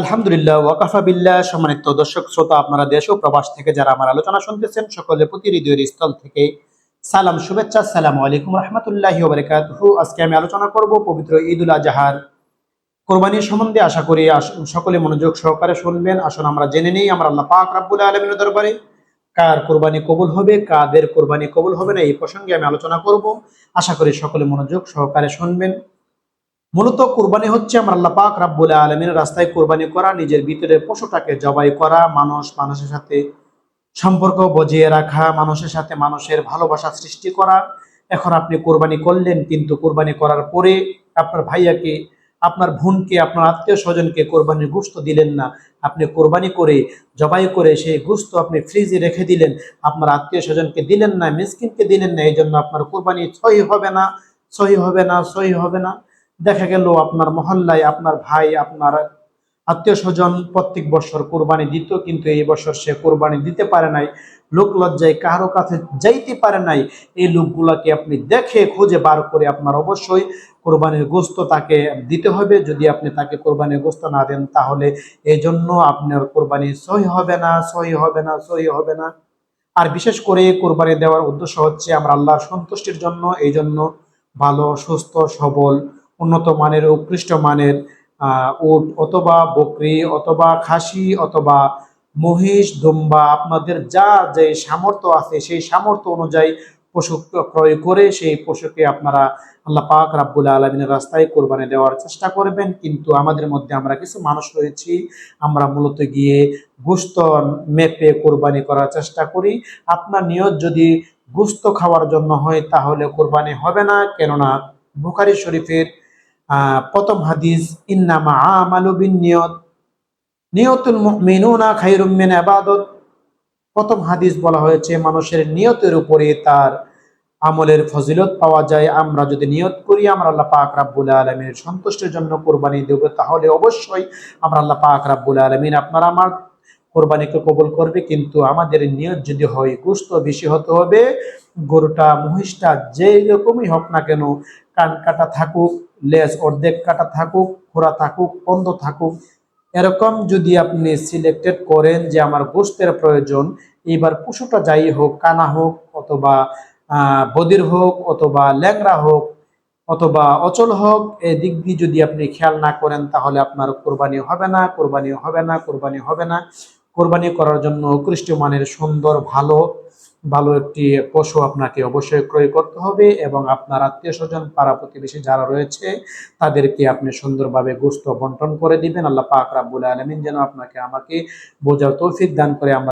আলহামদুলিল্লাহ, ওয়াকাফা বিল্লাহ, সম্মানিত দর্শক শ্রোতা, আপনারা দেশ ও প্রবাস থেকে যারা আমার আলোচনা শুনতেছেন সকলে প্রতি হৃদয়ের স্থল থেকে সালাম, শুভেচ্ছা সালাম আলাইকুম রহমতুল্লাহি আজকে আমি আলোচনা করব পবিত্র ঈদ ঈদুল আজহার। কোরবানির সম্বন্ধে আশা করি সকলে মনোযোগ সহকারে শুনবেন। আসুন আমরা জেনে নেই, আমরা আল্লাহ পাক রাব্বুল আলমিনের দরবারে কার কোরবানি কবুল হবে, কাদের কোরবানি কবুল হবে না, এই প্রসঙ্গে আমি আলোচনা করব। আশা করি সকলে মনোযোগ সহকারে শুনবেন। মূলত কোরবানি হচ্ছে আমরা আল্লাহ পাক রাব্বুল আলমিনের রাস্তায় কোরবানি করা, নিজের ভিতরে পশুটাকে জবাই করা, মানুষ মানুষের সাথে সম্পর্ক বজিয়ে রাখা, মানুষের সাথে মানুষের ভালোবাসা সৃষ্টি করা। এখন আপনি কোরবানি করলেন, কিন্তু কোরবানি করার পরে আপনার ভাইয়াকে, আপনার বোনকে, আপনার আত্মীয় স্বজনকে কোরবানির গুস্ত দিলেন না। আপনি কোরবানি করে, জবাই করে সেই গুস্ত আপনি ফ্রিজে রেখে দিলেন। আপনার আত্মীয় স্বজনকে দিলেন না, মিসকিনকে দিলেন না এই জন্য আপনার কোরবানি সহি হবে না, সহি হবে না, সহি হবে না। দেখা গেল আপনার মহল্লায় আপনার ভাই, আপনার আত্মীয় স্বজন প্রত্যেক বছর কোরবানি দিত, কিন্তু এই বছর সে কোরবানি দিতে পারে নাই। লোক লজ্জায় কারও কাছে যাইতে পারে নাই। এই লোকগুলাকে আপনি দেখে, খুঁজে বার করে আপনার অবশ্যই কোরবানির গোস্ত তাকে দিতে হবে। যদি আপনি তাকে কোরবানির গোস্ত না দেন, তাহলে এই জন্য আপনার কোরবানি সহি হবে না সহি হবে না সহি হবে না। আর বিশেষ করে কোরবানি দেওয়ার উদ্দেশ্য হচ্ছে আমরা আল্লাহর সন্তুষ্টির জন্য, এই জন্য ভালো, সুস্থ, সবল উন্নত মানের, উৎকৃষ্ট মানের উট অথবা বকরি অথবা খাসি অথবা মহিষ, দুম্বা, আপনাদের যা যে সামর্থ্য আছে, সেই সামর্থ্য অনুযায়ী পশু ক্রয় করে সেই পশুকে আপনারা আল্লাহ পাক রাব্বুল আলমিনের রাস্তায় কোরবানি দেওয়ার চেষ্টা করবেন। কিন্তু আমাদের মধ্যে আমরা কিছু মানুষ রয়েছি, আমরা মূলত গিয়ে গুস্ত মেপে কোরবানি করার চেষ্টা করি। আপনার নিয়ত যদি গুস্ত খাওয়ার জন্য হয়, তাহলে কোরবানি হবে না। কেননা বুখারি শরীফের প্রথম হাদিস ইবাদত প্রথম হাদিস বলা হয়েছে, মানুষের নিয়তের উপরে তার আমলের ফজিলত পাওয়া যায়। আমরা যদি নিয়ত করি, আমরা আল্লাহ পাক রাব্বুল আলমীর সন্তুষ্টির জন্য কোরবানি দেব। তাহলে অবশ্যই আমরা আল্লাহ পাক রাব্বুল আলমিন আপনার আমার কোরবানিকে কবল করবে, কিন্তু আমাদের নিয়ত যদি হয় গুস্ত বেশি হতে হবে, গরুটা, মহিষটা যেই রকমই হোক না কেন, কান কাটা থাকুক, লেজ অর্ধেক কাটা থাকুক খোরা থাকুক, বন্ধ থাকুক, এরকম যদি আপনি সিলেক্টেড করেন যে আমার গোস্তের প্রয়োজন, এইবার পশুটা যাই হোক, কানা হোক, অথবা বদির হোক, অথবা ল্যাংরা হোক, অথবা অচল হোক এই দিক দিয়ে যদি আপনি খেয়াল না করেন, তাহলে আপনার কোরবানি হবে না কোরবানি হবে না কোরবানি হবে না। কোরবানি করার জন্য উৎকৃষ্ট মানের সুন্দর, ভালো ভালো একটি পশু আপনাকে অবশ্যই ক্রয় করতে হবে এবং আপনার আত্মীয় স্বজন পাড়া প্রতিবেশী যারা রয়েছে, তাদেরকে আপনি সুন্দরভাবে গোস্ত বন্টন করে দিবেন। আল্লাহ পাক রাব্বুল আলমিন যেন আপনাকে আমাকে বোঝার তৌফিক দান করে। আমরা